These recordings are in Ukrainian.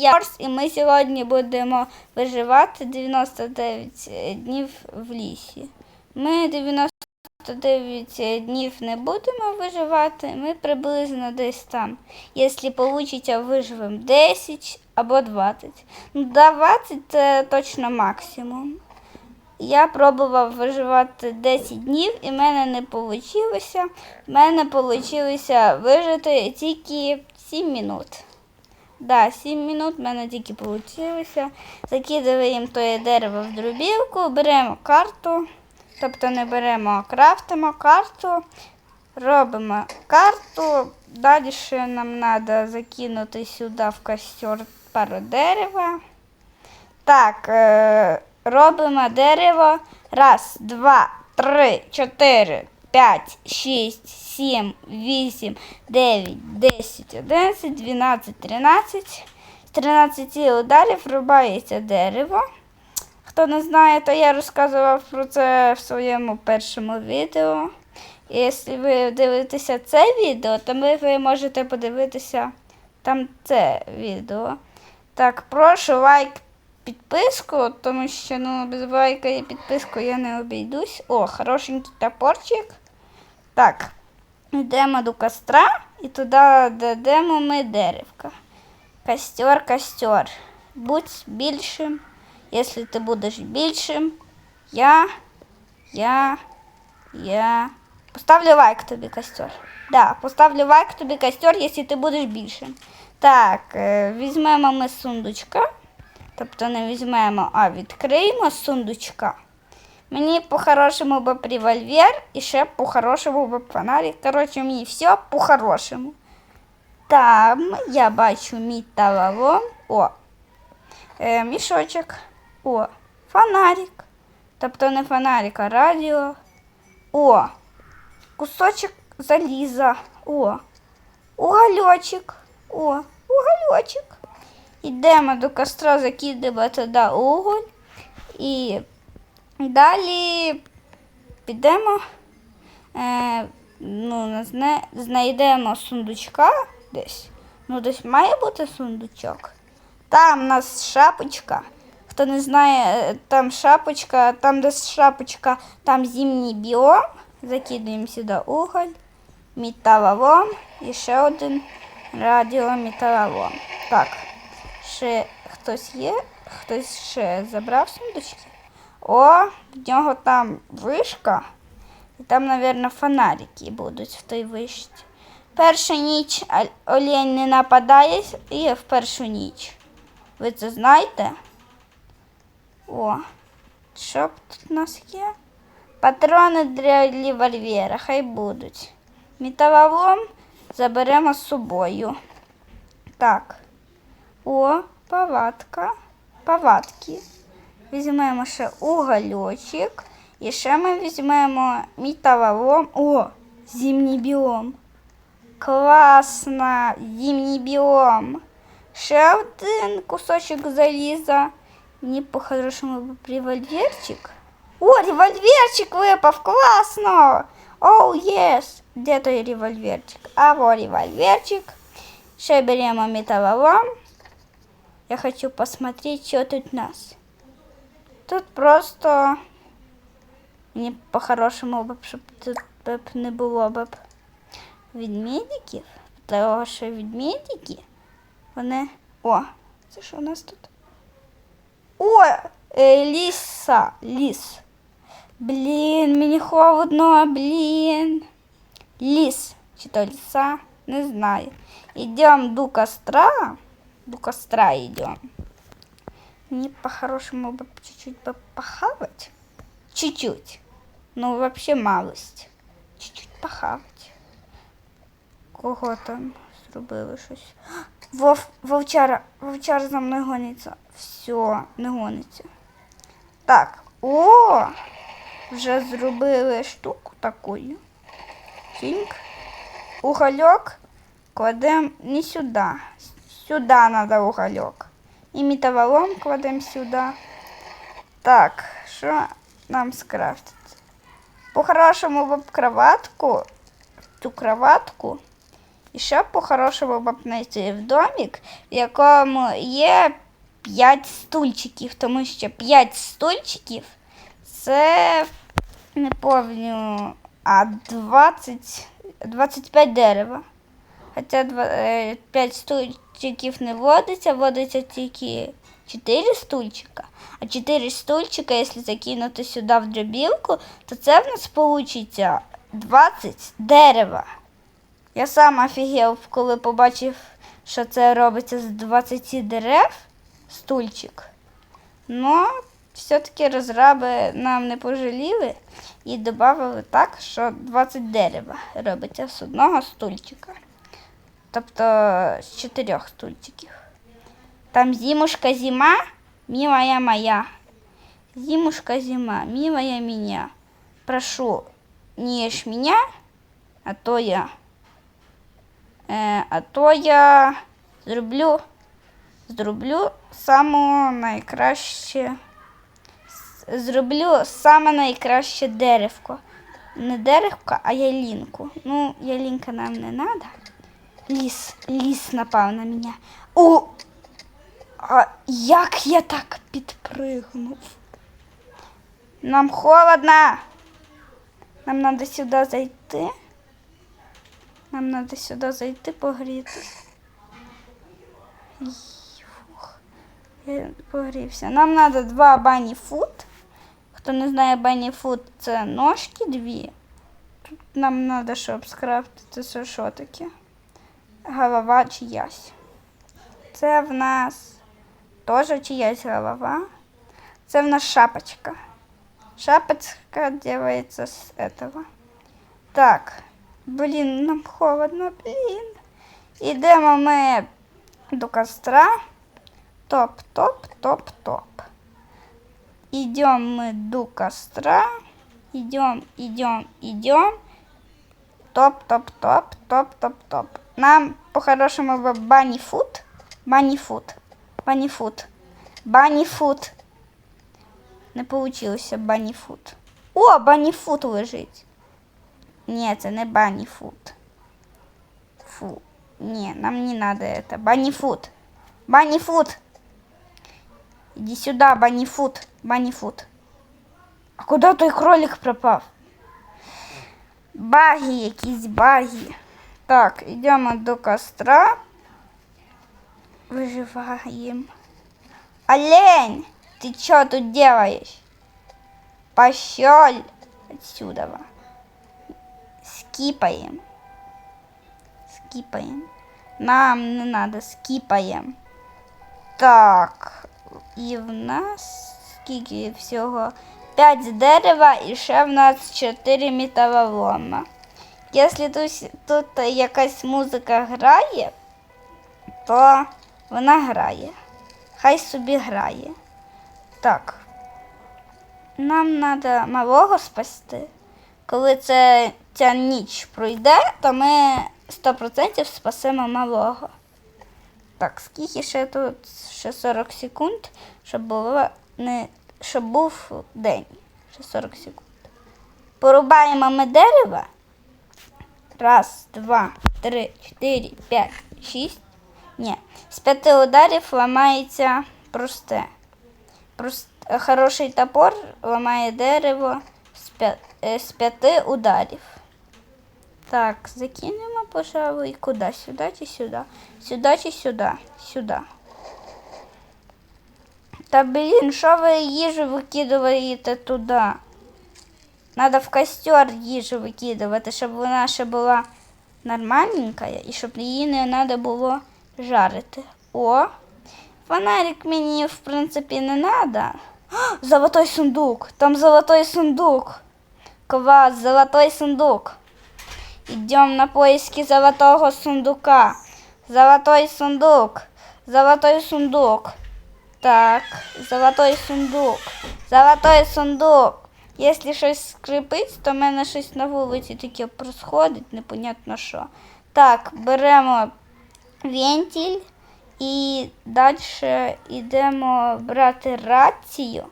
Я і ми сьогодні будемо виживати 99 днів в лісі. Ми 99 днів не будемо виживати, ми приблизно десь там. Якщо вийде, виживемо 10 або 20. Ну, 20 це точно максимум. Я пробував виживати 10 днів і в мене не вийшло. В мене вийшло вижити тільки 7 минут. Да, 7 минут в мене тільки вийшло. Закидуємо тоє дерево в дробілку, беремо карту, тобто не беремо, а крафтимо карту, робимо карту. Далі нам треба закинути сюди в костер пару дерева. Так, е, робимо дерево. Раз, два, три, чотири, п'ять, шість, сім, вісім, дев'ять, десять, одинадцять, дванадцять, тринадцять. З 13 ударів рубається дерево. Хто не знає, то я розказував про це в своєму першому відео. І якщо ви дивитеся це відео, то ви, ви можете подивитися там це відео. Так, прошу лайк, підписку, тому що ну, без лайка і підписку я не обійдусь. О, хорошенький топорчик. Так, йдемо до костра і туди дадемо ми деревка. Костер, костер. Будь більшим. Якщо ти будеш більшим, я, я, я. Поставлю лайк тобі костер. Да, поставлю лайк тобі костер, якщо ти будеш більшим. Так, е, візьмемо ми сундучка. Тобто не візьмемо, а відкриємо сундучка. Мені по-хорошому б револьвер і ще по-хорошому б фонарик. Коротше, мені все по-хорошому. Там я бачу мій талалом. О, е, мішочок. О, фонарик. Тобто не фонарик, а радіо. О, кусочок заліза. О, угольочок. О, угольочок. Йдемо до костра, закидемо туди уголь. І далі підемо, е, ну, знайдемо сундучка десь. Ну, десь має бути сундучок. Там у нас шапочка. Хто не знає, е, там шапочка, там де шапочка, там зимній біом. Закидуємо сюди уголь, металолом і ще один радіометалолом. Так, ще хтось є? Хтось ще забрав сундучки? О, в нього там вишка. І там, мабуть, фонарики будуть в той вишці. Першу ніч олень не нападає і в першу ніч. Ви це знаєте? О, що тут у нас є? Патрони для револьвера, хай будуть. Металолом заберемо з собою. Так. О, палатка. Палатки. Візьмемо ще угольочок. І ще ми візьмемо металолом. О, зимній біом. Класно, зимній біом. Ще один кусочок заліза. Мені по-хорошому б револьверчик. О, револьверчик випав, класно! Оу, єс! Де той револьверчик? А во револьверчик. Ще беремо металлолом. Я хочу посмотреть, что тут у нас. Тут просто мені по-хорошому б, щоб тут б не було б відмідиків. Того, що відмідики, вони. О, це що у нас тут? О, е, ліса, ліс. Блін, мені холодно, блін. Ліс, чи то ліса, не знаю. Идем до костра. До костра идем. Мне по-хорошему бы чуть-чуть бы похавать. Чуть-чуть. Ну, вообще малость. Чуть-чуть похавать. Кого там зробили щось? Вов, вовчара, вовчар за мною гониться. Все, не гониться. Так, о! Вже зробили штуку таку. Тіньк. Угольок кладем не сюда. Сюда надо уголек. И металлолом кладем сюда. Так, що нам скрафтити? По-хорошому б кроватку, цю кроватку І ще по-хорошому б знайти в домік, в якому є 5 стульчиків, тому що 5 стульчиків це не помню, а 20, 25 дерева. Хоча 5 стульчиків не водиться, водиться тільки 4 стульчика. А 4 стульчика, якщо закинути сюди в дробілку, то це в нас вийде 20 дерева. Я сам офігів, коли побачив, що це робиться з 20 дерев стульчик. Ну, все-таки розраби нам не пожаліли і додали так, що 20 дерева робиться з одного стульчика. Тобто з чотирьох стульчиків. Там зимушка зима, милая моя. Зимушка зима, милая меня. Прошу, не ешь меня, а то я. Е, а то я зроблю, зроблю саме найкраще. Зроблю саме найкраще деревко. Не деревко, а ялінку. Ну, ялінка нам не треба. Ліс, ліс напав на мене. О! А як я так підпригнув? Нам холодно. Нам треба сюди зайти. Нам треба сюди зайти фух, Я погрівся. Нам треба два бані фут. Хто не знає бані фут, це ножки дві. Тут нам треба, щоб скрафтити це що таке. Голова чиясь. Це в нас теж чиясь голова. Це в нас шапочка. Шапочка делается с этого. Так, блін, нам холодно, блін. Ідемо ми до костра. Топ, топ, топ, топ. Идем мы до костра. Идем, идем, идем. Топ, топ, Топ, топ, топ, топ. Нам по-хорошему бы бані фут. Бані фут. Бані фут. Бані фут. Не получилося бані фут. О, бані фут лежить. Ні, це не бані фут. Фу. Ні, нам не надо это. Бані фут. Бані фут. Иди сюда, бані фут. Бані фут. А куди той кролик пропав? Баги якісь баги. Так, йдемо до костра. Выживаем. Олень, ты что тут делаешь? Пошел отсюда. Скипаем. Скипаем. Нам не надо, скипаем. Так, і в нас скільки всього? 5 дерева і ще в нас 4 металолома. Якщо тут, тут якась музика грає, то вона грає. Хай собі грає. Так. Нам треба малого спасти. Коли це, ця ніч пройде, то ми 100% спасемо малого. Так, скільки ще тут? Ще 40 секунд, щоб було не щоб був день. Ще 40 секунд. Порубаємо ми дерева. Раз, два, три, чотири, п'ять, шість. Ні. З п'яти ударів ламається просте. Прост... Хороший топор ламає дерево з, з п'яти ударів. Так, закинемо, пожалуй, куди? Сюди чи сюди? Сюди чи сюди? Сюди. Та блін, що ви їжу викидуєте туди? Надо в костер їжу викидувати, щоб вона ще була нормальненька і щоб її не треба було жарити. О, фонарик мені, в принципі, не треба. Золотой сундук. Там золотой сундук. Класс, золотой сундук. Идем на поиски золотого сундука. Золотой сундук. Золотой сундук. Так, золотой сундук. Золотой сундук. Якщо щось скрипить, то в мене щось на вулиці таке происходить, непонятно що. Так, беремо вентиль і далі йдемо брати рацію.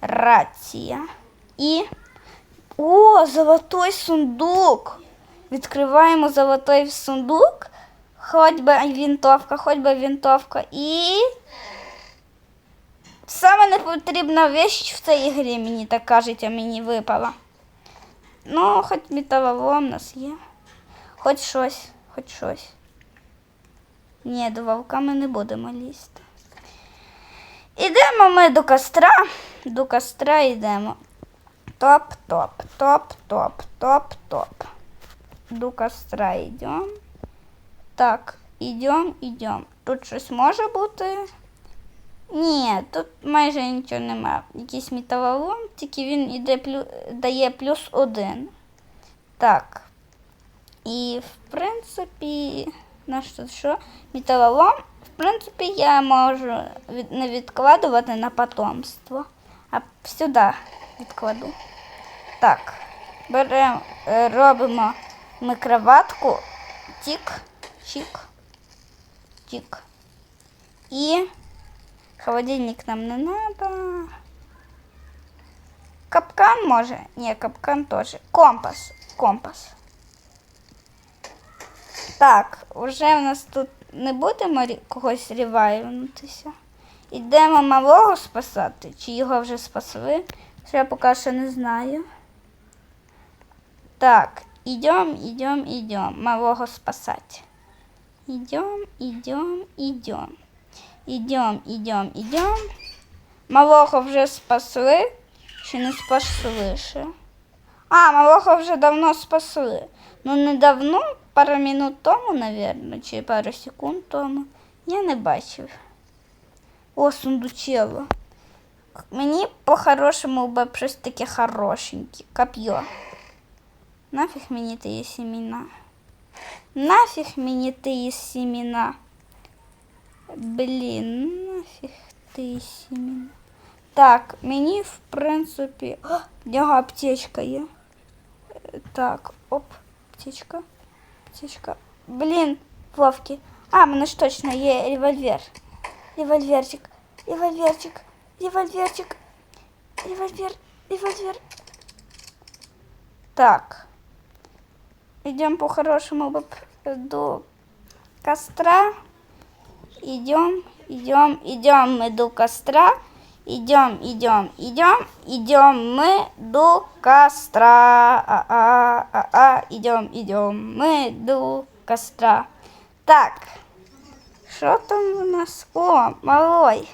Рація. І. О, золотой сундук! Відкриваємо золотой сундук. Хоть би вінтовка, хоть би вінтовка. І. Саме непотрібна вещь в цій грі, мені так кажеться, мені випала. Ну, хоч металолом у нас є. Хоч щось, хоч щось. Ні, до вовка ми не будемо лізти. Ідемо ми до костра. До костра йдемо. Топ, топ, топ, топ, топ, топ. До костра йдемо. Так, йдемо, йдемо. Тут щось може бути. Ні, тут майже нічого немає. Якийсь металолом, тільки він іде плю... дає плюс один. Так. І в принципі, наш тут що? Металолом. В принципі, я можу від... не відкладувати на потомство, а сюди відкладу. Так. Беремо, е, робимо ми кроватку. Тік, чік, тік. І холодильник нам не надо. Капкан може? Ні, капкан теж. Компас. Компас. Так, вже в нас тут не будемо когось ревайвнутися. Ідемо малого спасати, чи його вже спасли. Що я поки що не знаю. Так, идем, идем, идем. Малого спасать. Идем, идем, идем. Идем, идем, идем. Малого вже спасли. Чи не спасли ще? А, малого вже давно спасли. Ну, не давно, пару минут тому, напевно, чи пару секунд тому. Я не бачив. О, сундучело. Мені по-хорошому би щось таке хорошеньке. Коп'є. Нафіг мені ті семена? Нафіг мені ті семена? Блін, нафіг ті семена? Так, мені, в принципі. О, в нього аптечка є. Е, Так, оп, аптечка. Аптечка. Блін, Вовки. А, в мене ж точно є револьвер. Револьверчик, револьверчик, револьверчик, револьвер, револьвер. Так. Идем по-хорошему б- до костра. Идем, идем, идем мы до костра. Идем, идем, идем, идем мы до костра. А, а, а, а, идем, идем мы до костра. Так, что там у нас? О, малой.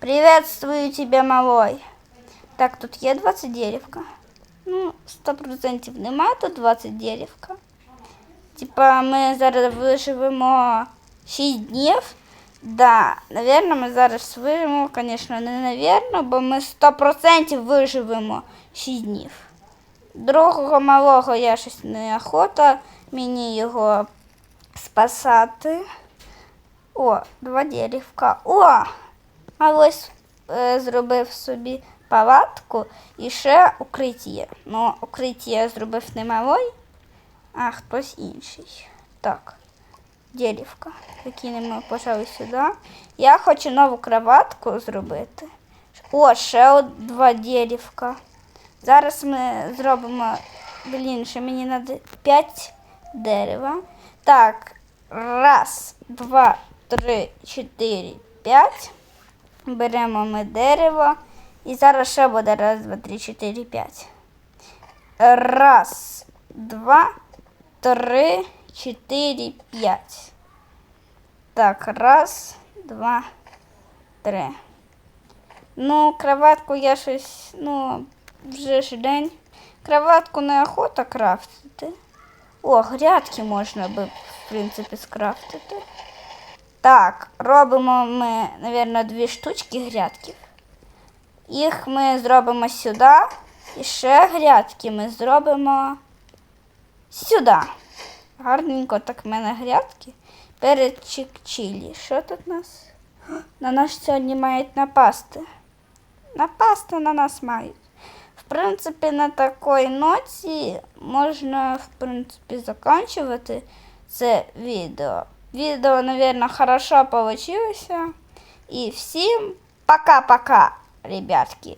Приветствую тебя, малой. Так, тут є 20 деревка. Ну, 100% немає тут 20 деревка. Типа ми зараз виживемо 6 днів. Да, наверно, ми зараз виживемо, звісно, не наверно, бо ми 100% виживемо 6 днів. Другого малого я щось не охота мені його спасати. О, два деревка. О! А е, зробив собі палатку і ще укриття. Ну, укриття зробив не малой, а хтось інший. Так, деревка. Закинемо, пожалуй, сюди. Я хочу нову кроватку зробити. О, ще два деревка. Зараз ми зробимо, блін, ще мені треба 5 дерева. Так, раз, два, три, чотири, п'ять. Беремо ми дерево. І зараз ще буде раз, два, три, чотири, п'ять. Раз, два, три, чотири, п'ять. Так, раз, два, три. Ну, кроватку я щось, ну, вже ж день. Кроватку не охота крафтити. О, грядки можна би, в принципі, скрафтити. Так, робимо ми, мабуть, дві штучки грядків. Їх ми зробимо сюди. І ще грядки ми зробимо сюди. Гарненько так в мене грядки. Перед чик-чилі. Що тут у нас? На нас сьогодні мають напасти. Напасти на нас мають. В принципі, на такій ноті можна, в принципі, закінчувати це відео. Відео, мабуть, хорошо вийшло. І всім пока-пока, ребятки.